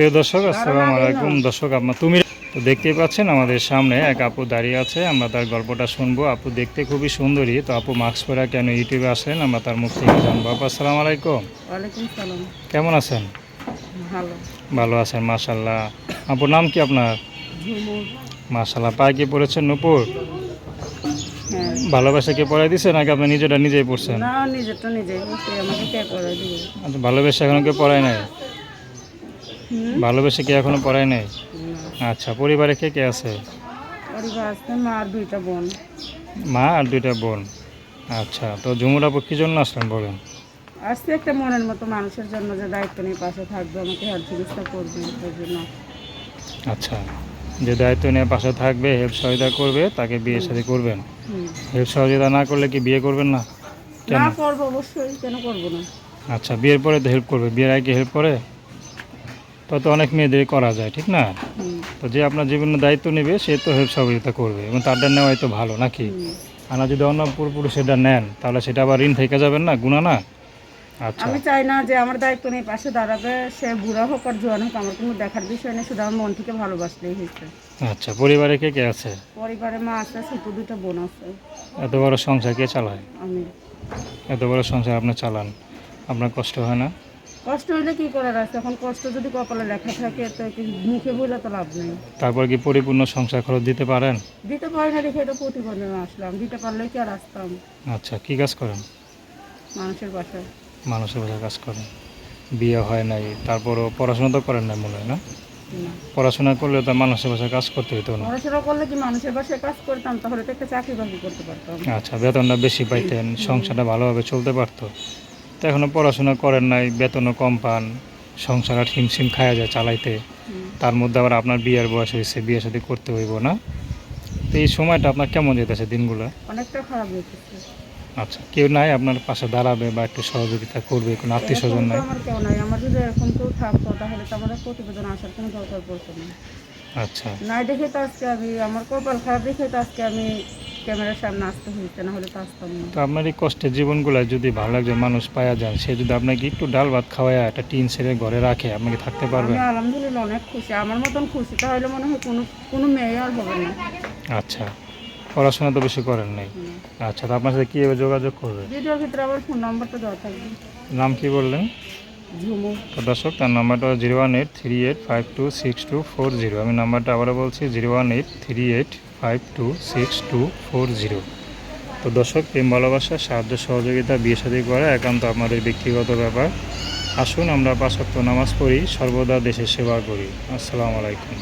প্রিয় দর্শক আসসালামু আলাইকুম। দর্শক আপনার তুমি তো দেখতেই পাচ্ছেন আমাদের সামনে এক আপু দাঁড়িয়ে আছে। আমরা তার গল্পটা শুনব। আপু দেখতে খুবই সুন্দরী। তো আপু মাস্ক পরা কেন ইউটিউবে আসেন? আমরা তার মুখ থেকে জানব। আপু আসসালামু আলাইকুম। কেমন আছেন? ভালো। আছেন মাশাল্লাহ আপুর নাম কি আপনার? ঝুমুর। মাশাল্লাহ পায়ে কি পড়েছেন নুপুর? হ্যাঁ। ভালোবাসা কে পড়াই দিছে নাকি আপনি নিজেটা নিজেই পড়ছেন? আচ্ছা ভালোবেসে এখনও কেউ পড়ায় নাই? ভালোবেসে কি এখনও পড়ায় নাই? আচ্ছা পরিবারে কে কে আছে? পরিবার আছে মা আর দুইটা বোন। মা আর দুইটা বোন। আচ্ছা তো ঝুমুর আপু কী জন্য আসলেন বলেন? আসছে একটা মনের মতো মানুষের জন্য যে দায়িত্ব নিয়ে পাশে থাকবে আমাকে হেল্প চিকিৎসা করবে তার জন্য। আচ্ছা যে দায়িত্ব নিয়ে পাশে থাকবে হেল্প সহযোগিতা করবে তাকে বিয়ে সাথে করবেন? হেল্প সহযোগিতা না করলে কি বিয়ে করবেন না? না করব অবশ্যই কেন করব না? আচ্ছা বিয়ের পরে তো হেল্প করবে। বিয়ের আগে হেল্প করে? তত অনেক মেয়েদের করা যায় ঠিক না? তো যে আপনার জীবনে দায়িত্ব নেবে সে তো হেল্প সহযোগিতা করবে। এবং তারটা নেওয়াই তো ভালো নাকি। আর যদি অন্য পুরোপুরি সেটা নেন তাহলে সেটা আবার ঋণ থেকে যাবেন না? গুণা না? আচ্ছা। আমি চাই না যে আমার দায়িত্ব নিয়ে পাশে দাঁড়াবে সে বুড়া হোক আর জোয়ান হোক আমার কোনো দেখার বিষয় নেই শুধু আমার মন থেকে ভালোবাসলেই হয়েছে। আচ্ছা পরিবারে কে কে আছে? পরিবারে মা আছে ছোট দুটো বোন আছে। এত বড় সংসার কে চালায়? আমি। এত বড় সংসার আপনি চালান আপনার কষ্ট হয় না? কষ্ট হইলে কি করার আছে? এখন কষ্ট যদি কপালে লেখা থাকে তো মুখে বলে তো লাভ নেই। তারপর কি পরিপূর্ণ সংসার খরচ দিতে পারেন? দিতে পারি না দেখে এটা প্রতিবন্ধনে আসলাম। দিতে পারলেই কি আর আসতাম? আচ্ছা কি কাজ করেন? মানুষের বাসায়। মানুষের বাসায় কাজ করেন। বিয়ে হয় নাই তারপরও পড়াশোনা তো করেন না মনে হয় না? না। পড়াশোনা করলে তো মানুষের বাসায় কাজ করতে হতো না? পড়াশোনা করলে কি মানুষের বাসায় কাজ করতাম? তাহলে তো একটা চাকরি বাকরি করতে পারতাম। আচ্ছা বেতনটা বেশি পাইতেন সংসারটা ভালোভাবে চলতে পারতো। তো এখনও পড়াশোনা করেন নাই বেতনও কম পান সংসার আর হিমশিম খায়া যায় চালাইতে। তার মধ্যে আবার আপনার বিয়ের বয়স হয়েছে বিয়ে সাথে করতে হইব না। তো এই সময়টা আপনার কেমন যেতেছে দিনগুলো? অনেকটা খারাপ আচ্ছা কেউ নাই আপনার পাশে দাঁড়াবে বা একটু সহযোগিতা করবে কোনো আত্মীয় স্বজন নাই? আমার কেউ নাই। আমার যদি এরকম কেউ থাকতো তাহলে তো আমাদের প্রতিবেদন আসার কোনো দরকার পড়তো না। আচ্ছা। নাই দেখে তো আজকে আমি আমার কপাল খারাপ দেখে তো আজকে আমি ক্যামেরার সামনে আসতে হয়েছে না হলে তো আসতাম না। তো আপনার এই কষ্টের জীবনগুলো যদি ভালো একজন মানুষ পাওয়া যায় সে যদি আপনাকে একটু ডাল ভাত খাওয়ায় একটা টিন ছেড়ে ঘরে রাখে আপনি কি থাকতে পারবেন? আমি আলহামদুলিল্লাহ অনেক খুশি। আমার মতন খুশি তাহলে মনে হয় কোনো কোনো মেয়ে আর হবে না। আচ্ছা পড়াশোনা তো বেশি করেন নাই। আচ্ছা তো আপনার সাথে কীভাবে যোগাযোগ করবে? ভিডিওর ভিতরে আমার ফোন নাম্বারটা দেওয়া থাকবে। নাম কি বললেন? তো দর্শক তার নাম্বারটা zero one eight three eight five two six two four zero. আমি নাম্বারটা আবারও বলছি zero one eight three eight five two six two four zero তো দর্শক প্রেম ভালোবাসা সাহায্য সহযোগিতা, বিয়ে সাদী করা একান্ত আমাদের ব্যক্তিগত ব্যাপার। আসুন আমরা পাশাপ্ত নামাজ পড়ি, সর্বদা দেশের সেবা করি। আসসালামু আলাইকুম।